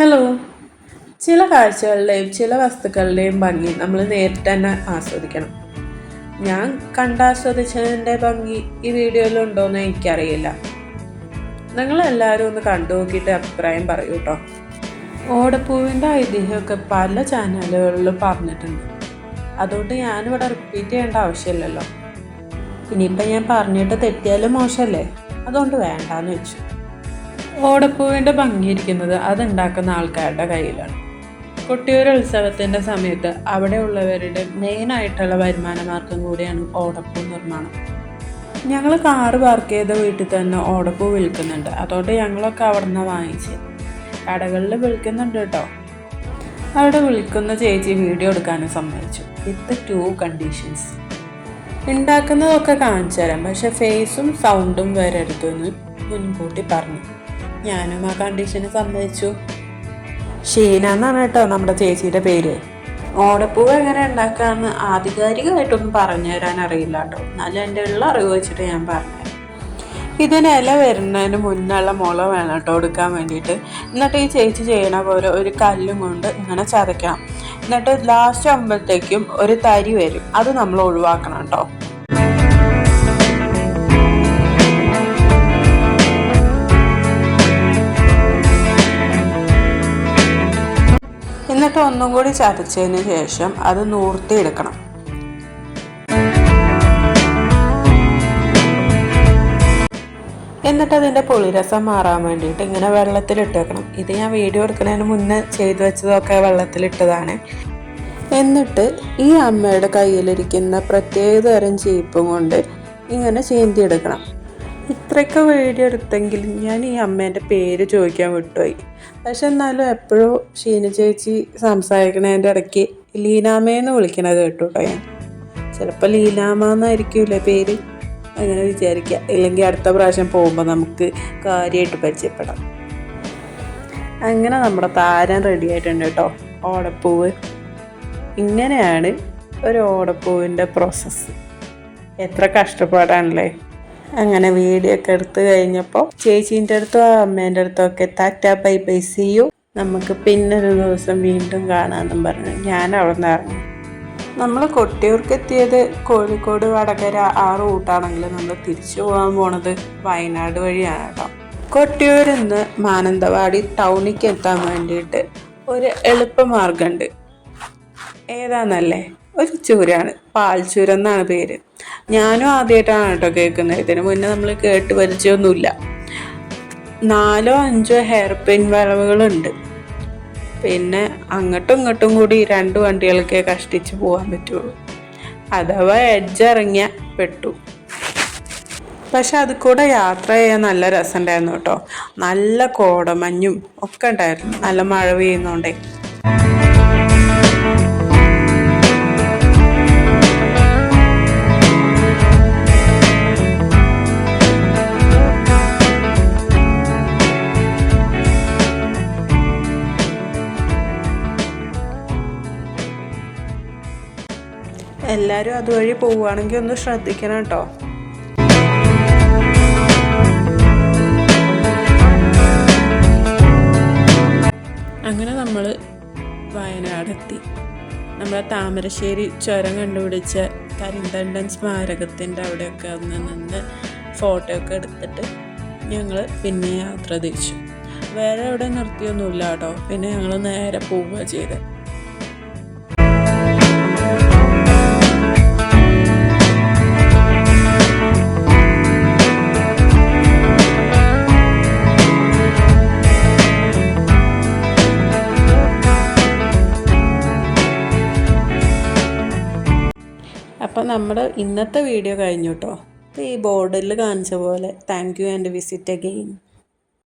Hello ചില കാഴ്ചകളുടെയും ചില വസ്തുക്കളുടെയും ഭംഗി നമ്മൾ നേരിട്ട് തന്നെ ആസ്വദിക്കണം. ഞാൻ കണ്ടാസ്വദിച്ചതിന്റെ ഭംഗി ഈ വീഡിയോയിലുണ്ടോയെന്ന് എനിക്കറിയില്ല. നിങ്ങളെല്ലാവരും ഒന്ന് കണ്ടു നോക്കിയിട്ട് അഭിപ്രായം പറയൂ കേട്ടോ. ഓടപ്പൂവിന്റെ ഐതിഹ്യമൊക്കെ പല ചാനലുകളിലും പറഞ്ഞിട്ടുണ്ട്. അതുകൊണ്ട് ഞാനിവിടെ റിപ്പീറ്റ് ചെയ്യേണ്ട ആവശ്യമില്ലല്ലോ. ഇനിയിപ്പം ഞാൻ പറഞ്ഞിട്ട് തെറ്റിയാലും മോശമല്ലേ? അതുകൊണ്ട് വേണ്ടാന്ന് വെച്ചു. ഓടപ്പൂവിന്റെ ഭംഗിയിരിക്കുന്നത് അതുണ്ടാക്കുന്ന ആൾക്കാരുടെ കയ്യിലാണ്. കൊട്ടിയൂർ ഉത്സവത്തിന്റെ സമയത്ത് അവിടെയുള്ളവരുടെ മെയിനായിട്ടുള്ള വരുമാന മാർഗം കൂടിയാണ് ഓടപ്പൂ നിർമ്മാണം. ഞങ്ങൾ കാറ് പാർക്ക് ചെയ്ത വീട്ടിൽ തന്നെ ഓടപ്പൂ വിൽക്കുന്നുണ്ട്. അതുകൊണ്ട് ഞങ്ങളൊക്കെ അവിടെ നിന്ന് വാങ്ങിച്ച് കടകളിൽ വിൽക്കുന്നുണ്ട് കേട്ടോ. അവിടെ വിൽക്കുന്ന ചേച്ചി വീഡിയോ എടുക്കാനും സമ്മതിച്ചു. വിത്ത് ടു കണ്ടീഷൻസ് ഉണ്ടാക്കുന്നതൊക്കെ കാണിച്ചു തരാം. പക്ഷെ ഫേസും സൗണ്ടും വരരുതെന്ന് മുൻകൂട്ടി പറഞ്ഞു. ഞാനും ആ കണ്ടീഷന് സമ്മതിച്ചു. ഷീന എന്നാണ് കേട്ടോ നമ്മുടെ ചേച്ചിയുടെ പേര്. ഓടപ്പൂവ് എങ്ങനെ ഉണ്ടാക്കാന്ന് ആധികാരികമായിട്ടൊന്നും പറഞ്ഞു തരാൻ അറിയില്ല കേട്ടോ. എന്നാലും എന്റെ ഉള്ള അറിവ് വെച്ചിട്ട് ഞാൻ പറഞ്ഞു ഇതിന് ഇല വരുന്നതിന് മുന്നുള്ള മുള വേണം കേട്ടോ എടുക്കാൻ വേണ്ടിയിട്ട്. എന്നിട്ട് ഈ ചേച്ചി ചെയ്യണ പോലെ ഒരു കല്ലും കൊണ്ട് ഇങ്ങനെ ചതയ്ക്കണം എന്നിട്ട് ലാസ്റ്റ് ആകുമ്പോഴത്തേക്കും ഒരു തരി വരും. അത് നമ്മൾ ഒഴിവാക്കണം കേട്ടോ. എന്നിട്ട് ഒന്നും കൂടി ചതച്ചതിന് ശേഷം അത് നൂർത്തിയെടുക്കണം. എന്നിട്ട് അതിന്റെ പുളിരസം മാറാൻ വേണ്ടിയിട്ട് ഇങ്ങനെ വെള്ളത്തിലിട്ടേക്കണം. ഇത് ഞാൻ വീഡിയോ എടുക്കുന്നതിന് മുന്നേ ചെയ്തു വെച്ചതൊക്കെ വെള്ളത്തിലിട്ടതാണ്. എന്നിട്ട് ഈ അമ്മയുടെ കയ്യിലിരിക്കുന്ന പ്രത്യേക തരം ചീപ്പും കൊണ്ട് ഇങ്ങനെ ചീന്തിയെടുക്കണം. ഇത്രയൊക്കെ വീഡിയോ എടുത്തെങ്കിലും ഞാൻ ഈ അമ്മേന്റെ പേര് ചോദിക്കാൻ വിട്ടുപോയി. പക്ഷെ എന്നാലും എപ്പോഴും ഷീന ചേച്ചി സംസാരിക്കണതിന്റെ ഇടയ്ക്ക് ലീനാമേന്ന് വിളിക്കണത് കേട്ടു ഞാൻ. ചിലപ്പോൾ ലീലാമ എന്നായിരിക്കൂലേ പേര്? അങ്ങനെ വിചാരിക്കുക ഇല്ലെങ്കിൽ അടുത്ത പ്രാവശ്യം പോകുമ്പോൾ നമുക്ക് കാര്യമായിട്ട് പരിചയപ്പെടാം. അങ്ങനെ നമ്മുടെ താരം റെഡി ആയിട്ടുണ്ട് കേട്ടോ ഓടപ്പൂവ്. ഇങ്ങനെയാണ് ഒരു ഓടപ്പൂവിന്റെ പ്രോസസ്സ് എത്ര കഷ്ടപ്പാടാണല്ലേ? അങ്ങനെ വീഡിയോ ഒക്കെ എടുത്ത് കഴിഞ്ഞപ്പോൾ ചേച്ചീന്റെ അടുത്തോ അമ്മേന്റെ അടുത്തോ ഒക്കെ tata bye bye see you. നമുക്ക് പിന്നൊരു ദിവസം വീണ്ടും കാണാമെന്നും പറഞ്ഞു. ഞാൻ അവിടെ നിന്ന് ഇറങ്ങി. നമ്മൾ കൊട്ടിയൂർക്ക് എത്തിയത് കോഴിക്കോട് വടകര ആ റൂട്ടാണെങ്കിൽ നമ്മൾ തിരിച്ചു പോകാൻ പോണത് വയനാട് വഴിയാണ് കേട്ടോ. കൊട്ടിയൂരിൽ നിന്ന് മാനന്തവാടി ടൗണിലേക്ക് എത്താൻ വേണ്ടിയിട്ട് ഒരു എളുപ്പമാർഗമുണ്ട് ഏതാന്നല്ലേ? ഒരു ചൂരാണ് പാൽച്ചൂരം എന്നാണ് പേര്. ഞാനും ആദ്യമായിട്ടാണ് കേട്ടോ കേൾക്കുന്നത്. ഇതിനു മുന്നേ നമ്മൾ കേട്ട് പരിചയമൊന്നുമില്ല. നാലോ അഞ്ചോ ഹെയർ പിൻ വളവുകളുണ്ട് പിന്നെ അങ്ങോട്ടും ഇങ്ങോട്ടും കൂടി രണ്ട് വണ്ടികൾക്ക് കഷ്ടിച്ച് പോകാൻ പറ്റുള്ളൂ. അഥവാ എഡ്ജ് ഇറങ്ങിയ പെട്ടു. പക്ഷെ അത് കൂടെ യാത്ര ചെയ്യാൻ നല്ല രസമുണ്ടായിരുന്നു കേട്ടോ. നല്ല കോടമഞ്ഞും ഒക്കെ ഉണ്ടായിരുന്നു. നല്ല മഴ പെയ്യുന്നോണ്ടേ. എല്ലാവരും അതുവഴി പോവുകയാണെങ്കിൽ ഒന്ന് ശ്രദ്ധിക്കണം കേട്ടോ. അങ്ങനെ നമ്മൾ വയനാടെത്തി. നമ്മളെ താമരശ്ശേരി ചുരം കണ്ടുപിടിച്ച കരിന്തണ്ടൻ സ്മാരകത്തിന്റെ അവിടെയൊക്കെ ഒന്ന് നിന്ന് ഫോട്ടോ ഒക്കെ എടുത്തിട്ട് ഞങ്ങൾ പിന്നെ യാത്ര തിരിച്ചു. വേറെ എവിടെ നിർത്തിയൊന്നുമില്ല കേട്ടോ. പിന്നെ ഞങ്ങൾ നേരെ പോവുക ചെയ്തത് അപ്പോൾ നമ്മുടെ ഇന്നത്തെ വീഡിയോ കഴിഞ്ഞു കേട്ടോ ഈ ബോർഡിൽ കാണിച്ച പോലെ. Thank you and visit again